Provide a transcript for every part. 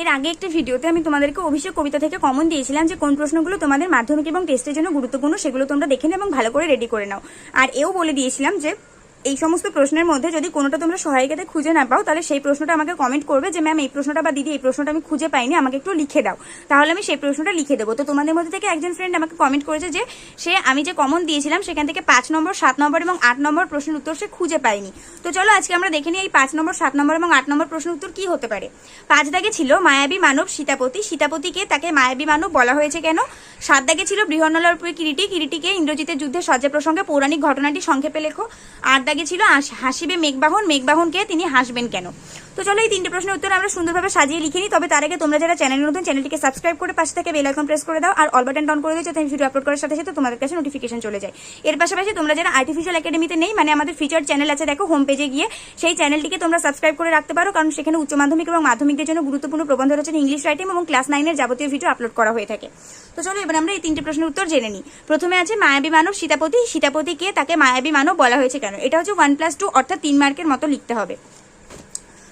এর আগে একটি ভিডিওতে আমি তোমাদেরকে অভিষেক কবিতা থেকে কমন দিয়েছিলাম যে কোন প্রশ্নগুলো তোমাদের মাধ্যমিক এবং টেস্টের জন্য গুরুত্বপূর্ণ সেগুলো তোমরা দেখে নাও এবং ভালো করে রেডি করে নাও। আর এও বলে দিয়েছিলাম যে এই সমস্ত প্রশ্নের মধ্যে যদি কোনোটা তোমরা সহায়িকাতে খুঁজে না পাও, তাহলে সেই প্রশ্নটা আমাকে কমেন্ট করবে যে, ম্যাম, এই প্রশ্নটা বা দিদি এই প্রশ্নটা আমি খুঁজে পাইনি, আমাকে একটু লিখে দাও। তাহলে আমি সেই প্রশ্নটা লিখে দেবো। তো তোমাদের মধ্যে থেকে একজন ফ্রেন্ড আমাকে কমেন্ট করেছে যে, সে, আমি যে কমন দিয়েছিলাম, সেখান থেকে পাঁচ নম্বর, সাত নম্বর এবং আট নম্বর প্রশ্নের উত্তর সে খুঁজে পায়নি। তো চলো, আজকে আমরা দেখে নিই এই পাঁচ নম্বর, সাত নম্বর এবং আট নম্বর প্রশ্নের উত্তর কি হতে পারে। পাঁচ দাগে ছিল মায়াবী মানব সীতাপতি। সীতাপতিকে তাকে মায়াবী মানব বলা হয়েছে কেন? সাত দাগে ছিল বৃহন্নলার কিরিটি কিরিটিকে ইন্দ্রজিতের যুদ্ধে সজ্জা প্রসঙ্গে পৌরাণিক ঘটনাটি সংক্ষেপে লেখো। আট দাগে ছিল হাসিবে মেঘবাহন, মেঘবাহনকে তিনি হাসবেন কেন? তো চলো এই তিনটে প্রশ্নের উত্তর আমরা সুন্দরভাবে সাজিয়ে লিখে নিই। তবে তার আগে তোমরা যারা চ্যানেল নতুন, চ্যানেলটিকে সাবস্ক্রাইব করে পাশে থেকে বেল আইকন প্রেস করে দাও আর অল বাটন অন করে দিও যাতে ভিডিও আপলোড করার সাথে সাথে তোমাদের কাছে নোটিফিকেশন চলে যায়। এর পাশাপাশি তোমরা যারা আর্টিফিশিয়াল একাডেমিতে নেই মানে আমাদের ফিচার চ্যানেল আছে, দেখো হোম পেজে গিয়ে সেই চ্যানেলটিকে তোমরা সাবস্ক্রাইব করে রাখতে পারো। কারণ সেখানে উচ্চ মাধ্যমিক এবং মাধ্যমিকদের জন্য গুরুত্বপূর্ণ প্রবন্ধ রচনা ইংলিশ রাইটিং এবং ক্লাস নাইনের যাবতীয় ভিডিও আপলোড করা হয়ে থাকে। তো চলো, এবার আমরা এই তিনটে প্রশ্নের উত্তর জেনে নিই। প্রথমে আছে মায়াবী মানব সীতাপতি। সীতাপতি কে তাকে মায়াবী মানব বলা হয়েছে কেন? এটা হচ্ছে ওয়ান প্লাস টু অর্থাৎ তিন মার্কের মতো লিখতে হবে।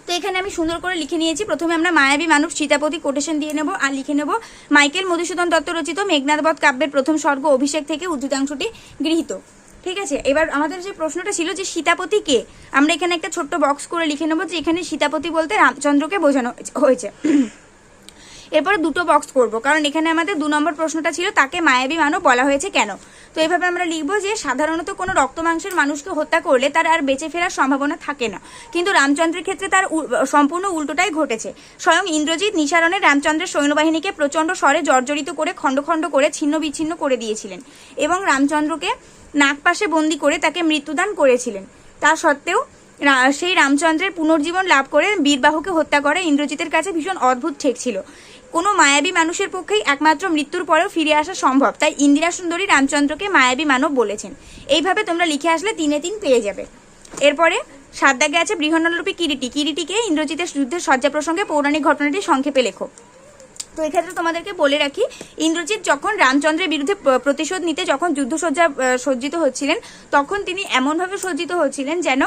তো এখানে আমি সুন্দর করে লিখে নিয়েছি। প্রথমে আমরা মায়াবী মানব সীতাপতি কোটেশন দিয়ে নেব আর লিখে নেব, মাইকেল মধুসূদন দত্ত রচিত মেঘনাথবধ কাব্যের প্রথম স্বর্গ অভিষেক থেকে উদ্ধৃতাংশটি গৃহীত। ঠিক আছে? এবার আমাদের যে প্রশ্নটা ছিল যে সীতাপতি কে? আমরা এখানে একটা ছোট্ট বক্স করে লিখে নেব যে এখানে সীতাপতি বলতে রামচন্দ্রকে বোঝানো হয়েছে। এরপরে দুটো বক্স করব। কারণ এখানে আমাদের দু নম্বর প্রশ্নটা ছিল, তাকে মায়াবী মানব বলা হয়েছে কেন? তো এভাবে আমরা লিখব যে, সাধারণত কোনো রক্ত মাংসের মানুষকে হত্যা করলে তার আর বেঁচে ফেরার সম্ভাবনা থাকে না। কিন্তু রামচন্দ্রের ক্ষেত্রে তার সম্পূর্ণ উল্টোটাই ঘটেছে। স্বয়ং ইন্দ্রজিৎ নিসারণে রামচন্দ্রের সৈন্যবাহিনীকে প্রচণ্ড স্বরে জর্জরিত করে, খণ্ড খণ্ড করে, ছিন্ন বিচ্ছিন্ন করে দিয়েছিলেন এবং রামচন্দ্রকে নাগপাশে বন্দি করে তাকে মৃত্যুদান করেছিলেন। তা সত্ত্বেও সেই রামচন্দ্রের পুনর্জীবন লাভ করে বীরবাহুকে হত্যা করে ইন্দ্রজিতের কাছে ভীষণ অদ্ভুত ঠেক ছিল। কোনো মায়াবী মানুষের পক্ষেই একমাত্র মৃত্যুর পরেও ফিরে আসা সম্ভব। তাই ইন্দিরা সুন্দরী রামচন্দ্রকে মায়াবী মানব বলেছেন। এইভাবে তোমরা লিখে আসলে তিনে তিন পেয়ে যাবে। এরপরে সাত দাগে আছে বৃহন্নরূপী কিরিটি। কিরিটিকে ইন্দ্রজিতের যুদ্ধের শয্যা প্রসঙ্গে পৌরাণিক ঘটনাটি সংক্ষেপে লেখো। তো এক্ষেত্রে তোমাদেরকে বলে রাখি, ইন্দ্রজিৎ যখন রামচন্দ্রের বিরুদ্ধে প্রতিশোধ নিতে যখন যুদ্ধসজ্জা সজ্জিত হচ্ছিলেন, তখন তিনি এমনভাবে সজ্জিত হচ্ছিলেন যেন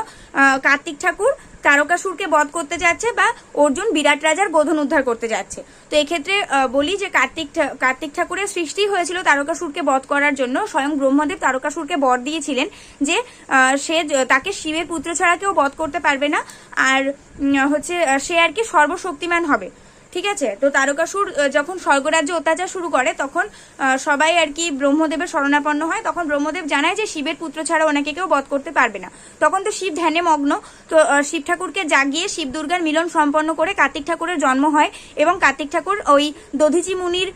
কার্তিক ঠাকুর তারকাসুরকে বধ করতে যাচ্ছে বা অর্জুন বিরাট রাজার গোধন উদ্ধার করতে যাচ্ছে। তো এক্ষেত্রে বলি যে কার্তিক কার্তিক ঠাকুরের সৃষ্টি হয়েছিল তারকাসুরকে বধ করার জন্য। স্বয়ং ব্রহ্মদেব তারকাসুরকে বর দিয়েছিলেন যে সে তাকে শিবের পুত্র ছাড়া কেউ বধ করতে পারবে না। আর হচ্ছে সে আর কি সর্বশক্তিমান হবে। ঠিক আছে? তো তারকাসুর যখন স্বর্গরাজ্য অত্যাচার শুরু করে, তখন সবাই আর কি ব্রহ্মদেবের শরণাপন্ন হয়। তখন ব্রহ্মদেব জানায় যে শিবের পুত্র ছাড়া ওনাকে কেউ বধ করতে পারবে না। তখন তো শিব ধ্যানে মগ্ন। তো শিব ঠাকুরকে জাগিয়ে শিব দুর্গার মিলন সম্পন্ন করে কার্তিক ঠাকুরের জন্ম হয় এবং কার্তিক ঠাকুর ওই দধিচি মুনির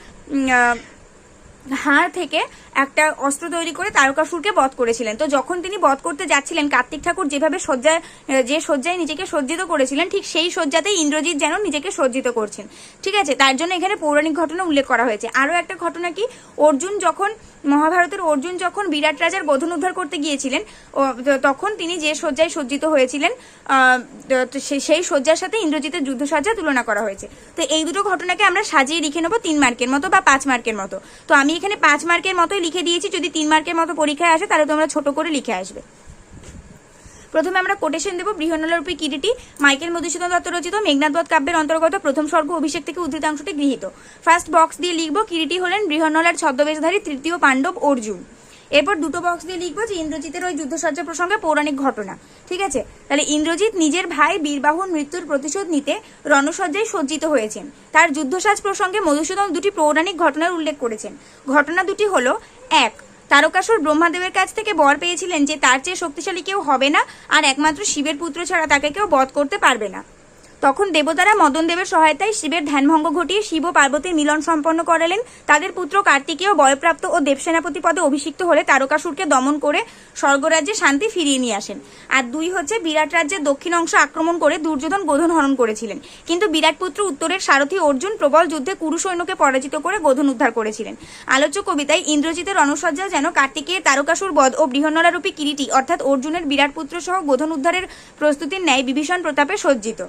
হাড় থেকে একটা অস্ত্র তৈরি করে তারকাসুরকে বধ করেছিলেন। তো যখন তিনি বধ করতে যাচ্ছিলেন, কার্তিক ঠাকুর যেভাবে শয্যায় যে শয্যায় নিজেকে সজ্জিত করেছিলেন, ঠিক সেই শয্যাতেই ইন্দ্রজিৎ যেন নিজেকে সজ্জিত করছেন। ঠিক আছে? তার জন্য এখানে পৌরাণিক ঘটনা উল্লেখ করা হয়েছে। আরও একটা ঘটনা কি? অর্জুন যখন, মহাভারতের অর্জুন যখন বিরাট রাজার গোধন উদ্ধার করতে গিয়েছিলেন তখন তিনি যে শয্যায় সজ্জিত হয়েছিলেন সেই শয্যার সাথে ইন্দ্রজিতের যুদ্ধসজ্জা তুলনা করা হয়েছে। তো এই দুটো ঘটনাকে আমরা সাজিয়ে লিখে নেব তিন মার্কের মতো বা পাঁচ মার্কের মতো। তো আমি এখানে পাঁচ মার্কের মতোই লিখে দিয়েছি, যদি তিন মার্কের মতো পরীক্ষায় আসে, তাহলে তোমরা ছোট করে লিখে আসবে। প্রথমে আমরা কোটেশন দেবো, বৃহন্নলারূপী কিরিটি মাইকেল মধুসূদন দত্ত রচিত মেঘনাথবধ কাব্যের অন্তর্গত প্রথম স্বর্গ অভিষেক থেকে উদ্ধৃতাংশটি গৃহীত। ফার্স্ট বক্স দিয়ে লিখব কিরিটি হলেন বৃহন্নলার ছদ্মবেশধারী তৃতীয় পাণ্ডব অর্জুন। এরপর দুটো বক্স দিয়ে লিখব যে ইন্দ্রজিতের ওই যুদ্ধসজ্জা প্রসঙ্গে পৌরাণিক ঘটনা। ঠিক আছে? তাহলে ইন্দ্রজিৎ নিজের ভাই বীরবাহুর মৃত্যুর প্রতিশোধ নিতে রণসজ্জায় সজ্জিত হয়েছেন। তার যুদ্ধসাজ প্রসঙ্গে মধুসূদন দুটি পৌরাণিক ঘটনার উল্লেখ করেছেন। ঘটনা দুটি হলো, এক, তারকাসুর ব্রহ্মাদেবের কাছ থেকে বর পেয়েছিলেন যে তার চেয়ে শক্তিশালী কেউ হবে না, আর একমাত্র শিবের পুত্র ছাড়া তাকে কেউ বধ করতে পারবে না। তখন দেবতারা মদন দেবের সহায়তায় শিবের ধ্যানভঙ্গ ঘটিয়ে শিব ও পার্বতীর মিলন সম্পন্ন করালেন। তাদের পুত্র কার্তিকেয় বয়প্রাপ্ত ও দেবসেনাপতি পদে অভিষিক্ত হলে তারকাসুরকে দমন করে স্বর্গরাজ্যে শান্তি ফিরিয়ে নিয়ে আসেন। আর দুই হচ্ছে বিরাট রাজ্যের দক্ষিণ অংশ আক্রমণ করে দুর্যোধন গোধন হরণ করেছিলেন। কিন্তু বিরাট পুত্র উত্তরের সারথী অর্জুন প্রবল যুদ্ধে কুরু সৈন্যকে পরাজিত করে গোধন উদ্ধার করেছিলেন। আলোচ্য কবিতায় ইন্দ্রজিতের রণসজ্জা যেন কার্তিকের তারকাসুর বধ ও বৃহন্নলারূপী কিরিটি অর্থাৎ অর্জুনের বিরাট পুত্র সহ গোধন উদ্ধারের প্রস্তুতির ন্যায় বিভীষণ প্রতাপে সজ্জিত।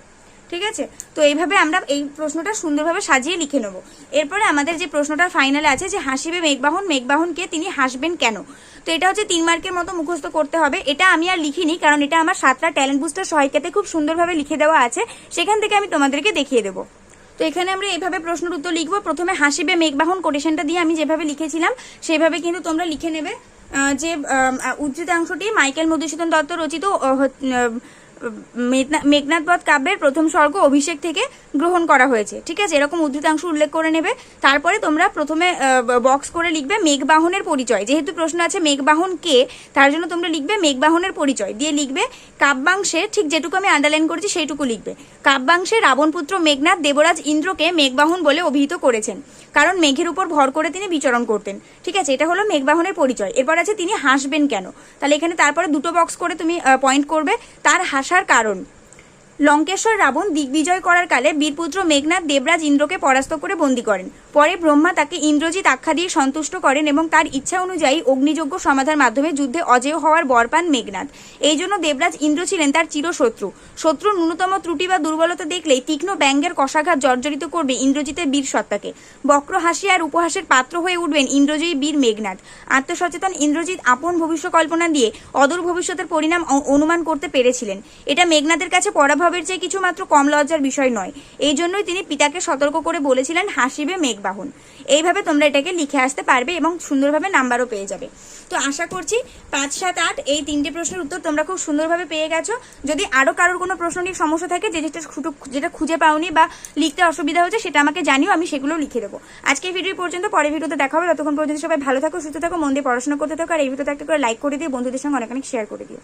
ঠিক আছে? তো এইভাবে আমরা এই প্রশ্নটা সুন্দরভাবে সাজিয়ে লিখে নেব। এরপরে আমাদের যে প্রশ্নটা ফাইনালে আছে যে হাসিবে মেঘবাহন মেঘবাহনকে তিনি হাসবেন কেন? তো এটা হচ্ছে তিন মার্কের মতো মুখস্থ করতে হবে। এটা আমি আর লিখিনি, কারণ এটা আমার সাতটা ট্যালেন্ট বুস্টার সহায়িকাতে খুব সুন্দরভাবে লিখে দেওয়া আছে। সেখান থেকে আমি তোমাদেরকে দেখিয়ে দেবো। তো এখানে আমরা এইভাবে প্রশ্নের উত্তর লিখব। প্রথমে হাসিবে মেঘবাহন কোটেশনটা দিয়ে আমি যেভাবে লিখেছিলাম, সেভাবে কিন্তু তোমরা লিখে নেবে। যে উদ্ধৃতাংশটি মাইকেল মধুসূদন দত্ত রচিত আহ, মেঘনা- মেঘনাথ বধ কাব্যের প্রথম স্বর্গ অভিষেক থেকে গ্রহণ করা হয়েছে। ঠিক আছে? এরকম উদ্ধৃতাংশ উল্লেখ করে নেবে। তারপরে তোমরা প্রথমে বক্স করে লিখবে মেঘবাহনের পরিচয়। যেহেতু প্রশ্ন আছে মেঘবাহন কে তার জন্য তোমরা লিখবে মেঘবাহনের পরিচয়। দিয়ে লিখবে কাব্যাংশে ঠিক যেটুকু আমি আন্ডারলাইন করেছি সেইটুকু লিখবে। কাব্যাংশে রাবণপুত্র মেঘনাথ দেবরাজ ইন্দ্রকে মেঘবাহন বলে অভিহিত করেছেন। কারণ মেঘের উপর ভর করে তিনি বিচরণ করতেন। ঠিক আছে? এটা হলো মেঘবাহনের পরিচয়। এরপর আছে তিনি হাসবেন কেন? তাহলে এখানে তারপরে দুটো বক্স করে তুমি পয়েন্ট করবে। তার হাসার কারণ। লঙ্কেশ্বর রাবণ দিগ্বিজয় করার কালে বীরপুত্র মেঘনাথ দেবরাজ ইন্দ্রকে পরাস্ত করে বন্দী করেন। পরে ব্রহ্মা তাকে ইন্দ্রজিৎ আখ্যা দিয়ে সন্তুষ্ট করেন এবং তার ইচ্ছা অনুযায়ী অগ্নিযজ্ঞ সমাধার মাধ্যমে যুদ্ধে অজেয় হওয়ার বর পান মেঘনাথ। এই জন্য দেবরাজ ইন্দ্র ছিলেন তার চিরশত্রু। শত্রুর ন্যূনতম ত্রুটি বা দুর্বলতা দেখলেই তীক্ষ্ণ ব্যঙ্গের কষাঘাত জর্জরিত করবে ইন্দ্রজিতের বীর সত্তাকে। বক্র হাসি আর উপহাসের পাত্র হয়ে উঠবেন ইন্দ্রজয়ী বীর মেঘনাথ। আত্মসচেতন ইন্দ্রজিৎ আপন ভবিষ্য কল্পনা দিয়ে অদূর ভবিষ্যতের পরিণাম অনুমান করতে পেরেছিলেন। এটা মেঘনাথের কাছে পরাভবের চেয়ে কিছু মাত্র কম লজ্জার বিষয় নয়। এই জন্যই তিনি পিতাকে সতর্ক করে বলেছিলেন, হাসিবে মেঘবাহন এইভাবে তোমরা এটাকে লিখে আসতে পারবে এবং সুন্দরভাবে নাম্বারও পেয়ে যাবে। তো আশা করছি পাঁচ, সাত, আট এই তিনটে প্রশ্নের উত্তর তোমরা খুব সুন্দরভাবে পেয়ে গেছো। যদি আরও কারোর কোনো প্রশ্ন নিয়ে সমস্যা থাকে, যে যেটা যেটা খুঁজে পাওনি বা লিখতে অসুবিধা হচ্ছে সেটা আমাকে জানিও, আমি সেগুলো লিখে দেবো। আজকে ভিডিও পর্যন্ত, পরের ভিডিওতে দেখা হবে। ততক্ষণ পর্যন্ত সবাই ভালো থাকো, সুস্থ থাকো, মন দিয়ে পড়াশোনা করতে থাকো, আর এই ভিডিওতে একটা করে লাইক করে দিয়ে বন্ধুদের সঙ্গে অনেক অনেক শেয়ার করে দিও।